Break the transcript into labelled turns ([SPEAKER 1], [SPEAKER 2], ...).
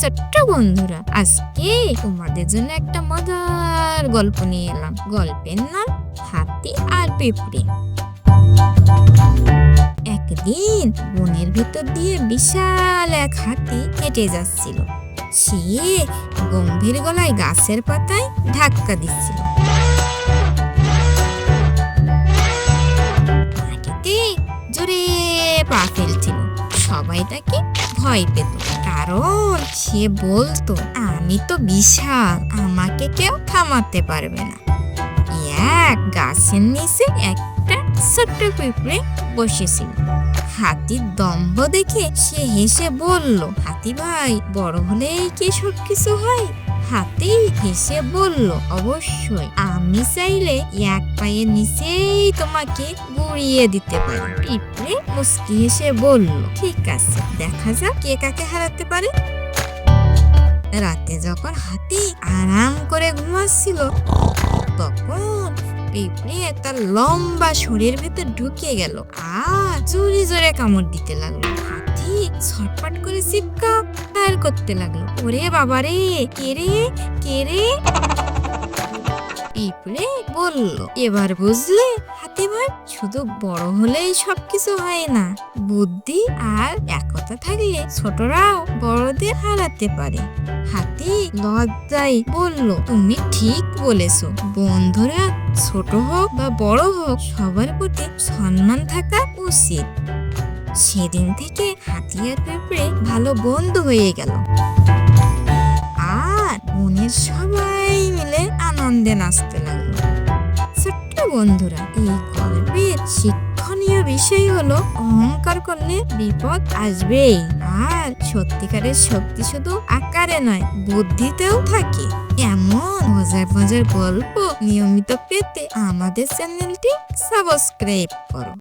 [SPEAKER 1] ছোট্ট বন্ধুরা, আজকে তোমাদের জন্য একটা মজার গল্প নিয়ে এলাম। গল্পের নাম হাতি আর পিঁপড়ে। একদিন বনের ভিতর দিয়ে বিশাল এক হাতি হেঁটে যাচ্ছিল। সে গম্ভীর গলায় গাছের পাতায় ধাক্কা দিচ্ছিল। মাটিতে জোরে পা ফেলছিল। সবাই তাকে ভয় পেত। কারণ সে বলতো, আমি তো বিশাল, আমাকে কেউ থামাতে পারবে না। এক গাছের নিচে একটা ছোট্ট পিঁপড়ে বসেছিল। হাতির দম্ভ দেখে সে হেসে বলল, হাতি ভাই, বড় হলেই কি সব কিছু হয়? হাতি হেসে বলল, অবশ্যই, আমি চাইলে এক পায়ে নিচেই তোমাকে গুড়িয়ে দিতে পারি। পিঁপড়ে মুস্কি হেসে বলল, ঠিক আছে, দেখা যাক কে কাকে হারাতে পারে। রাতে যখন হাতি আরাম করে ঘুমাচ্ছিল, তখন পিঁপড়ে তার লম্বা শরীর ভেতর ঢুকে গেল আর জোরে জোরে কামড় দিতে লাগল। হাতি ছটপট করে চিৎকার করতে লাগল। ওরে বাবারে, কে রে কে রে? পিঁপড়ে বলল, এবার বুঝলে হাতি ভাই শুধু বড় হলেই সবকিছু হয় না। বুদ্ধি আর একতা থাকলে ছোটরাও বড়দের হারাতে পারে। হাতি লজ্জায় বলল, তুমি ঠিক বলেছ। বন্ধুরা, ছোট হোক বা বড় হোক, সবার প্রতি সম্মান থাকা উচিত। সেদিন থেকে হাতি আর পেঁপড়ে ভালো বন্ধু হয়ে গেল। আর মনের সবাই মিলে আনন্দে নাচতে লাগল। ছোট্ট বন্ধুরা, এই গল্পের শিক্ষণীয় বিষয় হলো অহংকার করলে বিপদ আসবেই। আর সত্যিকারের শক্তি শুধু আকারে নয়, বুদ্ধিতেও থাকে। এমন মজার মজার গল্প নিয়মিত পেতে আমাদের চ্যানেলটি সাবস্ক্রাইব করো।